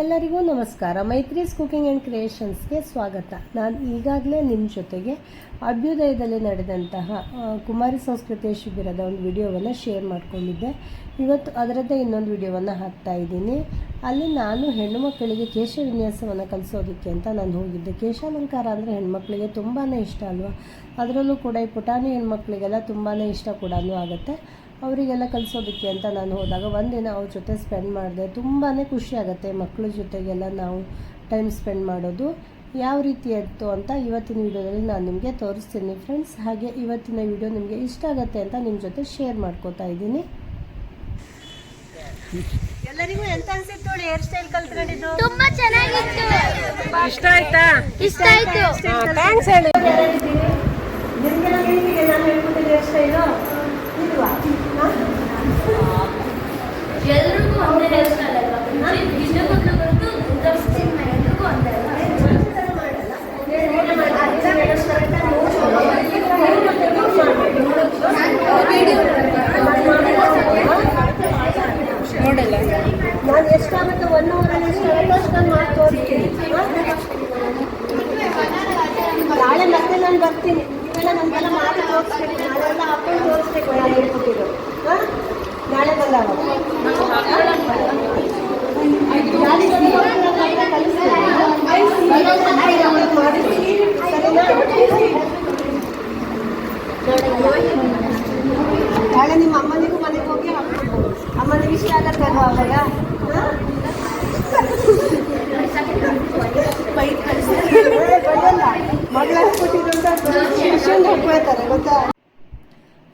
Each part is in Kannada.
ಎಲ್ಲರಿಗೂ ನಮಸ್ಕಾರ. ಮೈತ್ರೀಸ್ ಕುಕಿಂಗ್ ಆ್ಯಂಡ್ ಕ್ರಿಯೇಷನ್ಸ್ಗೆ ಸ್ವಾಗತ. ನಾನು ಈಗಾಗಲೇ ನಿಮ್ಮ ಜೊತೆಗೆ ಅಭ್ಯುದಯದಲ್ಲಿ ನಡೆದಂತಹ ಕುಮಾರಿ ಸಂಸ್ಕೃತಿಯ ಶಿಬಿರದ ಒಂದು ವಿಡಿಯೋವನ್ನು ಶೇರ್ ಮಾಡ್ಕೊಂಡಿದ್ದೆ. ಇವತ್ತು ಅದರದ್ದೇ ಇನ್ನೊಂದು ವಿಡಿಯೋವನ್ನು ಹಾಕ್ತಾ ಇದ್ದೀನಿ. ಅಲ್ಲಿ ನಾನು ಹೆಣ್ಣುಮಕ್ಕಳಿಗೆ ಕೇಶ ವಿನ್ಯಾಸವನ್ನು ಕಲಿಸೋದಕ್ಕೆ ಅಂತ ನಾನು ಹೋಗಿದ್ದೆ. ಕೇಶಾಲಂಕಾರ ಅಂದರೆ ಹೆಣ್ಮಕ್ಳಿಗೆ ತುಂಬಾ ಇಷ್ಟ ಅಲ್ವಾ? ಅದರಲ್ಲೂ ಕೂಡ ಈ ಪುಟಾಣಿ ಹೆಣ್ಮಕ್ಳಿಗೆಲ್ಲ ತುಂಬಾ ಇಷ್ಟ ಕೂಡ ಆಗುತ್ತೆ. ಅವರಿಗೆಲ್ಲ ಕಲಿಸೋದಕ್ಕೆ ಅಂತ ನಾನು ಹೋದಾಗ ಒಂದಿನ ಅವ್ರ ಜೊತೆ ಸ್ಪೆಂಡ್ ಮಾಡಿದೆ. ತುಂಬಾ ಖುಷಿ ಆಗುತ್ತೆ ಮಕ್ಕಳ ಜೊತೆಗೆಲ್ಲ ನಾವು ಟೈಮ್ ಸ್ಪೆಂಡ್ ಮಾಡೋದು. ಯಾವ ರೀತಿ ಇತ್ತು ಅಂತ ಇವತ್ತಿನ ವಿಡಿಯೋದಲ್ಲಿ ನಾನು ನಿಮಗೆ ತೋರಿಸ್ತೀನಿ ಫ್ರೆಂಡ್ಸ್ ಹಾಗೆ ಇವತ್ತಿನ ವಿಡಿಯೋ ನಿಮಗೆ ಇಷ್ಟ ಆಗುತ್ತೆ ಅಂತ ನಿಮ್ಮ ಜೊತೆ ಶೇರ್ ಮಾಡ್ಕೋತಾ ಇದ್ದೀನಿ. ಎಲ್ಲರಿಗೂ ಎಂತ ಅನ್ಸಿತ್ತು ಹೇರ್ ಸ್ಟೈಲ್ ಕಲ್ತ್ಕೊಂಡಿದ್ದು? ತುಂಬಾ ಚೆನ್ನಾಗಿತ್ತು. ಇಷ್ಟ ಆಯ್ತಾ? ಇಷ್ಟ ಆಯ್ತು. ಥ್ಯಾಂಕ್ಸ್ ಹೇಳಿ. ನಿಮಗೆಲ್ಲ ನಿಮಗೆ ನಾನು ಹೇಳ್ಕೊಟ್ಟಿದ್ದೆ ಹೇರ್ ಸ್ಟೈಲು ಇಲ್ವಾ ಎಲ್ರಿಗೂ ಒಂದೇ ಹೇರ್ ಸ್ಟೈಲ್ ಅಲ್ವಾ ಇಷ್ಟು ಮೊದಲು ಬಂದು ಉದ್ದರ್ಸ್ತೀನಿ ಎಲ್ರಿಗೂ ಒಂದೇ ಅಲ್ವಾ ನೋಡಲ್ಲ ನಾನು ಎಷ್ಟಾಗುತ್ತೆ ಒನ್ ಅವರಲ್ಲಿ ಎಷ್ಟಾಗುತ್ತೆ ಅಷ್ಟು ನಾನು ಮಾಡಿ ತೋರಿಸ್ತೀನಿ ನಾಳೆ ಮತ್ತೆ ನಾನು ಬರ್ತೀನಿ. ಇವೆಲ್ಲ ನಮಗೆಲ್ಲ ಮಾಡಿ ತೋರಿಸ್ಬೇಕು. ನಾಳೆ ಎಲ್ಲ ಹಾಕೊಂಡು ತೋರಿಸ್ಬೇಕು ನಾನು ಹೇಳ್ಕೊಟ್ಟಿದ್ದು ಹಾಂ? ನಾಳೆ ಬಂದಾಗ? ನಾಳೆ ನಿಮ್ಮ ಅಮ್ಮನಿಗೂ ಮನೆಗೆ ಹೋಗಿ ಹಾಕ್ಕೊಂಡು ಅಮ್ಮನಿಗೆ ಇಷ್ಟ ಆಗತ್ತೆ ಅಲ್ವಾ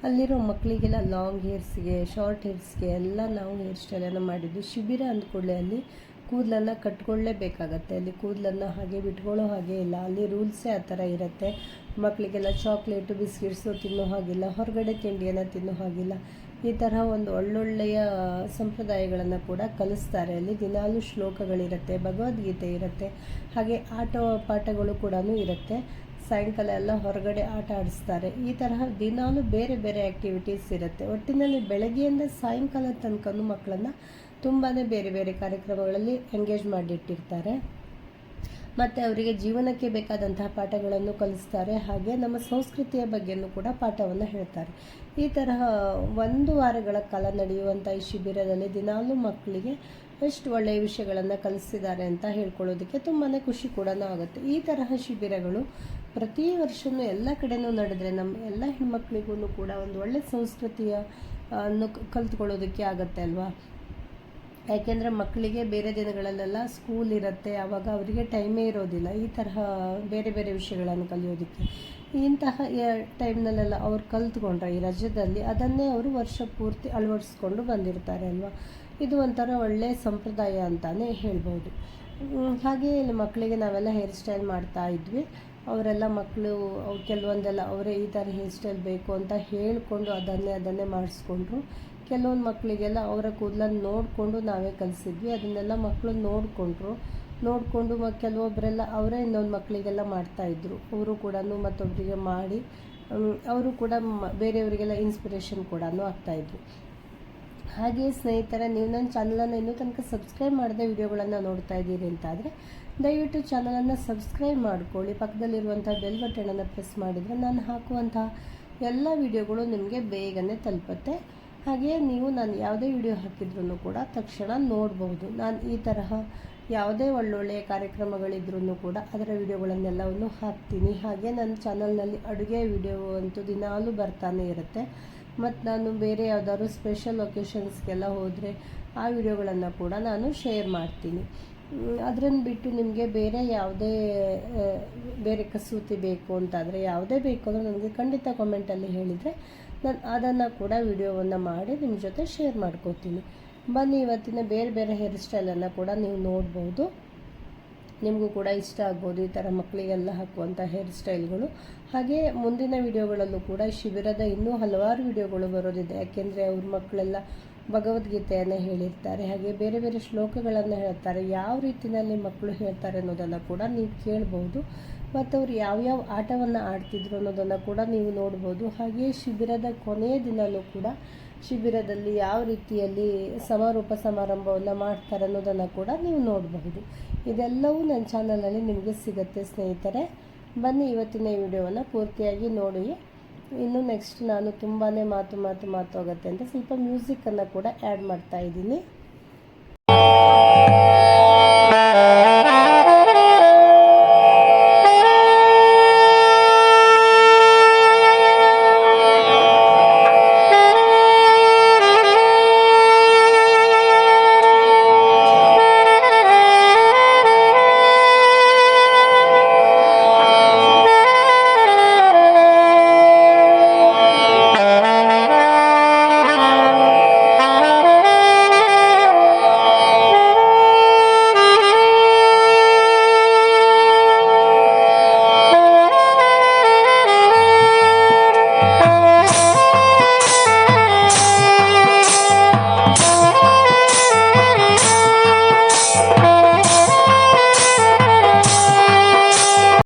ಅಲ್ಲಿರೋ ಮಕ್ಕಳಿಗೆಲ್ಲ ಲಾಂಗ್ ಹೇರ್ಸ್ಗೆ ಶಾರ್ಟ್ ಹೇರ್ಸ್ಗೆ ಎಲ್ಲ ನಾವು ಹೇರ್ ಸ್ಟೈಲನ್ನು ಮಾಡಿದ್ದು. ಶಿಬಿರ ಅಂದ್ಕೊಳ್ಳೆ ಅಲ್ಲಿ ಕೂದಲನ್ನು ಕಟ್ಕೊಳ್ಳೇಬೇಕಾಗತ್ತೆ. ಅಲ್ಲಿ ಕೂದಲನ್ನು ಹಾಗೆ ಬಿಟ್ಕೊಳ್ಳೋ ಹಾಗೆ ಇಲ್ಲ. ಅಲ್ಲಿ ರೂಲ್ಸೇ ಆ ಥರ ಇರುತ್ತೆ. ಮಕ್ಕಳಿಗೆಲ್ಲ ಚಾಕ್ಲೇಟು ಬಿಸ್ಕಿಟ್ಸು ತಿನ್ನೋ ಹಾಗಿಲ್ಲ. ಹೊರಗಡೆ ತಿಂಡಿಯನ್ನು ತಿನ್ನೋ ಹಾಗಿಲ್ಲ. ಈ ತರಹ ಒಂದು ಒಳ್ಳೊಳ್ಳೆಯ ಸಂಪ್ರದಾಯಗಳನ್ನು ಕೂಡ ಕಲಿಸ್ತಾರೆ. ಅಲ್ಲಿ ದಿನಾಲೂ ಶ್ಲೋಕಗಳಿರುತ್ತೆ, ಭಗವದ್ಗೀತೆ ಇರುತ್ತೆ, ಹಾಗೆ ಆಟ ಪಾಠಗಳು ಕೂಡ ಇರುತ್ತೆ. ಸಾಯಂಕಾಲ ಎಲ್ಲ ಹೊರಗಡೆ ಆಟ ಆಡಿಸ್ತಾರೆ. ಈ ತರಹ ದಿನಾಲೂ ಬೇರೆ ಬೇರೆ ಆ್ಯಕ್ಟಿವಿಟೀಸ್ ಇರುತ್ತೆ. ಒಟ್ಟಿನಲ್ಲಿ ಬೆಳಗ್ಗೆಯಿಂದ ಸಾಯಂಕಾಲ ತನಕನೂ ಮಕ್ಕಳನ್ನು ತುಂಬಾ ಬೇರೆ ಬೇರೆ ಕಾರ್ಯಕ್ರಮಗಳಲ್ಲಿ ಎಂಗೇಜ್ ಮಾಡಿಟ್ಟಿರ್ತಾರೆ. ಮತ್ತು ಅವರಿಗೆ ಜೀವನಕ್ಕೆ ಬೇಕಾದಂತಹ ಪಾಠಗಳನ್ನು ಕಲಿಸ್ತಾರೆ. ಹಾಗೆ ನಮ್ಮ ಸಂಸ್ಕೃತಿಯ ಬಗ್ಗೆಯೂ ಕೂಡ ಪಾಠವನ್ನು ಹೇಳ್ತಾರೆ. ಈ ತರಹ ಒಂದು ವಾರಗಳ ಕಾಲ ನಡೆಯುವಂಥ ಈ ಶಿಬಿರದಲ್ಲಿ ದಿನಾಲೂ ಮಕ್ಕಳಿಗೆ ಎಷ್ಟು ಒಳ್ಳೆಯ ವಿಷಯಗಳನ್ನು ಕಲಿಸಿದ್ದಾರೆ ಅಂತ ಹೇಳ್ಕೊಳ್ಳೋದಕ್ಕೆ ತುಂಬಾ ಖುಷಿ ಕೂಡ ಆಗುತ್ತೆ. ಈ ತರಹ ಶಿಬಿರಗಳು ಪ್ರತಿ ವರ್ಷವೂ ಎಲ್ಲ ಕಡೆನೂ ನಡೆದ್ರೆ ನಮ್ಮ ಎಲ್ಲ ಹೆಣ್ಮಕ್ಳಿಗೂ ಕೂಡ ಒಂದು ಒಳ್ಳೆಯ ಸಂಸ್ಕೃತಿಯ ಅನ್ನು ಕಲ್ತ್ಕೊಳ್ಳೋದಕ್ಕೆ ಆಗುತ್ತೆ ಅಲ್ವಾ? ಯಾಕೆಂದರೆ ಮಕ್ಕಳಿಗೆ ಬೇರೆ ದಿನಗಳಲ್ಲೆಲ್ಲ ಸ್ಕೂಲ್ ಇರುತ್ತೆ ಆವಾಗ ಅವರಿಗೆ ಟೈಮೇ ಇರೋದಿಲ್ಲ. ಈ ತರಹ ಬೇರೆ ಬೇರೆ ವಿಷಯಗಳನ್ನು ಕಲಿಯೋದಕ್ಕೆ. ಇಂತಹ ಟೈಮ್ನಲ್ಲೆಲ್ಲ ಅವ್ರು ಕಲ್ತ್ಕೊಂಡ್ರೆ ಈ ರಜದಲ್ಲಿ ಅದನ್ನೇ ಅವರು ವರ್ಷ ಪೂರ್ತಿ ಅಳವಡಿಸ್ಕೊಂಡು ಬಂದಿರ್ತಾರೆ ಅಲ್ವಾ? ಇದು ಒಂಥರ ಒಳ್ಳೆಯ ಸಂಪ್ರದಾಯ ಅಂತಲೇ ಹೇಳ್ಬೋದು. ಹಾಗೆ ಇಲ್ಲಿ ಮಕ್ಕಳಿಗೆ ನಾವೆಲ್ಲ ಹೇರ್ ಸ್ಟೈಲ್ ಮಾಡ್ತಾ ಇದ್ವಿ. ಅವರೆಲ್ಲ ಮಕ್ಕಳು, ಅವು ಕೆಲವೊಂದೆಲ್ಲ ಅವರೇ ಈ ಥರ ಹೇರ್ ಸ್ಟೈಲ್ ಬೇಕು ಅಂತ ಹೇಳಿಕೊಂಡು ಅದನ್ನೇ ಅದನ್ನೇ ಮಾಡಿಸ್ಕೊಂಡ್ರು. ಕೆಲವೊಂದು ಮಕ್ಕಳಿಗೆಲ್ಲ ಅವರ ಕೂದಲನ್ನು ನೋಡಿಕೊಂಡು ನಾವೇ ಕಲಿಸಿದ್ವಿ. ಅದನ್ನೆಲ್ಲ ಮಕ್ಕಳು ನೋಡಿಕೊಂಡ್ರು. ನೋಡಿಕೊಂಡು ಮ ಕೆಲವೊಬ್ಬರೆಲ್ಲ ಅವರೇ ಇನ್ನೊಂದು ಮಕ್ಕಳಿಗೆಲ್ಲ ಮಾಡ್ತಾಯಿದ್ರು ಅವರು ಕೂಡ ಮತ್ತೊಬ್ಬರಿಗೆ ಮಾಡಿ ಅವರು ಕೂಡ ಬೇರೆಯವರಿಗೆಲ್ಲ ಇನ್ಸ್ಪಿರೇಷನ್ ಕೂಡ ಆಗ್ತಾಯಿದ್ರು ಹಾಗೆ ಸ್ನೇಹಿತರೆ, ನೀವು ನನ್ನ ಚಾನಲನ್ನು ಇನ್ನೂ ತನಕ ಸಬ್ಸ್ಕ್ರೈಬ್ ಮಾಡದೆ ವಿಡಿಯೋಗಳನ್ನು ನೋಡ್ತಾ ಇದ್ದೀರಿ ಅಂತಾದರೆ, ದಯವಿಟ್ಟು ಚಾನಲನ್ನು ಸಬ್ಸ್ಕ್ರೈಬ್ ಮಾಡ್ಕೊಳ್ಳಿ. ಪಕ್ಕದಲ್ಲಿರುವಂಥ ಬೆಲ್ ಬಟನನ್ನು ಪ್ರೆಸ್ ಮಾಡಿದರೆ ನಾನು ಹಾಕುವಂತಹ ಎಲ್ಲ ವಿಡಿಯೋಗಳು ನಿಮಗೆ ಬೇಗನೆ ತಲುಪುತ್ತೆ. ಹಾಗೆಯೇ ನೀವು ನಾನು ಯಾವುದೇ ವಿಡಿಯೋ ಹಾಕಿದ್ರೂ ಕೂಡ ತಕ್ಷಣ ನೋಡ್ಬೋದು. ನಾನು ಈ ತರಹ ಯಾವುದೇ ಒಳ್ಳೊಳ್ಳೆಯ ಕಾರ್ಯಕ್ರಮಗಳಿದ್ರೂ ಕೂಡ ಅದರ ವಿಡಿಯೋಗಳನ್ನೆಲ್ಲವನ್ನು ಹಾಕ್ತೀನಿ. ಹಾಗೆ ನನ್ನ ಚಾನಲ್ನಲ್ಲಿ ಅಡುಗೆ ವಿಡಿಯೋ ಅಂತೂ ದಿನಾಲೂ ಬರ್ತಾನೆ ಇರುತ್ತೆ. ಮತ್ತು ನಾನು ಬೇರೆ ಯಾವುದಾದ್ರು ಸ್ಪೆಷಲ್ ಒಕೇಶನ್ಸ್ಗೆಲ್ಲ ಹೋದರೆ ಆ ವಿಡಿಯೋಗಳನ್ನು ಕೂಡ ನಾನು ಶೇರ್ ಮಾಡ್ತೀನಿ. ಅದನ್ನು ಬಿಟ್ಟು ನಿಮಗೆ ಬೇರೆ ಯಾವುದೇ ಬೇರೆ ಕಸೂತಿ ಬೇಕು ಅಂತಾದರೆ ಯಾವುದೇ ಬೇಕು ಅಂದರೆ ನನಗೆ ಖಂಡಿತ ಕಾಮೆಂಟಲ್ಲಿ ಹೇಳಿದರೆ ನಾನು ಅದನ್ನು ಕೂಡ ವಿಡಿಯೋವನ್ನು ಮಾಡಿ ನಿಮ್ಮ ಜೊತೆ ಶೇರ್ ಮಾಡ್ಕೋತೀನಿ. ಬನ್ನಿ ಇವತ್ತಿನ ಬೇರೆ ಬೇರೆ ಹೇರ್ ಸ್ಟೈಲನ್ನು ಕೂಡ ನೀವು ನೋಡ್ಬೋದು. ನಿಮಗೂ ಕೂಡ ಇಷ್ಟ ಆಗ್ಬೋದು ಈ ಥರ ಮಕ್ಕಳಿಗೆಲ್ಲ ಹಾಕುವಂಥ ಹೇರ್ ಸ್ಟೈಲ್ಗಳು ಹಾಗೆ ಮುಂದಿನ ವಿಡಿಯೋಗಳಲ್ಲೂ ಕೂಡ ಶಿಬಿರದ ಇನ್ನೂ ಹಲವಾರು ವಿಡಿಯೋಗಳು ಬರೋದಿದೆ. ಯಾಕೆಂದರೆ ಅವ್ರ ಮಕ್ಕಳೆಲ್ಲ ಭಗವದ್ಗೀತೆಯನ್ನು ಹೇಳಿರ್ತಾರೆ. ಹಾಗೆ ಬೇರೆ ಬೇರೆ ಶ್ಲೋಕಗಳನ್ನು ಹೇಳ್ತಾರೆ. ಯಾವ ರೀತಿಯಲ್ಲಿ ಮಕ್ಕಳು ಹೇಳ್ತಾರೆ ಅನ್ನೋದನ್ನು ಕೂಡ ನೀವು ಕೇಳ್ಬೋದು. ಮತ್ತು ಅವ್ರು ಯಾವ್ಯಾವ ಆಟವನ್ನು ಆಡ್ತಿದ್ರು ಅನ್ನೋದನ್ನು ಕೂಡ ನೀವು ನೋಡ್ಬೋದು. ಹಾಗೆ ಶಿಬಿರದ ಕೊನೆಯ ದಿನಲ್ಲೂ ಕೂಡ ಶಿಬಿರದಲ್ಲಿ ಯಾವ ರೀತಿಯಲ್ಲಿ ಸಮಾರೋಪ ಸಮಾರಂಭವನ್ನು ಮಾಡ್ತಾರೆ ಅನ್ನೋದನ್ನು ಕೂಡ ನೀವು ನೋಡಬಹುದು. ಇದೆಲ್ಲವೂ ನನ್ನ ಚಾನಲಲ್ಲಿ ನಿಮಗೆ ಸಿಗುತ್ತೆ ಸ್ನೇಹಿತರೆ. ಬನ್ನಿ ಇವತ್ತಿನ ಈ ವಿಡಿಯೋವನ್ನು ಪೂರ್ತಿಯಾಗಿ ನೋಡಿ. ಇನ್ನು ನೆಕ್ಸ್ಟ್ ನಾನು ತುಂಬಾ ಮಾತು ಮಾತು ಮಾತು ಹೋಗುತ್ತೆ ಅಂತ ಸ್ವಲ್ಪ ಮ್ಯೂಸಿಕ್ಕನ್ನು ಕೂಡ ಆ್ಯಡ್ ಮಾಡ್ತಾ ಇದ್ದೀನಿ.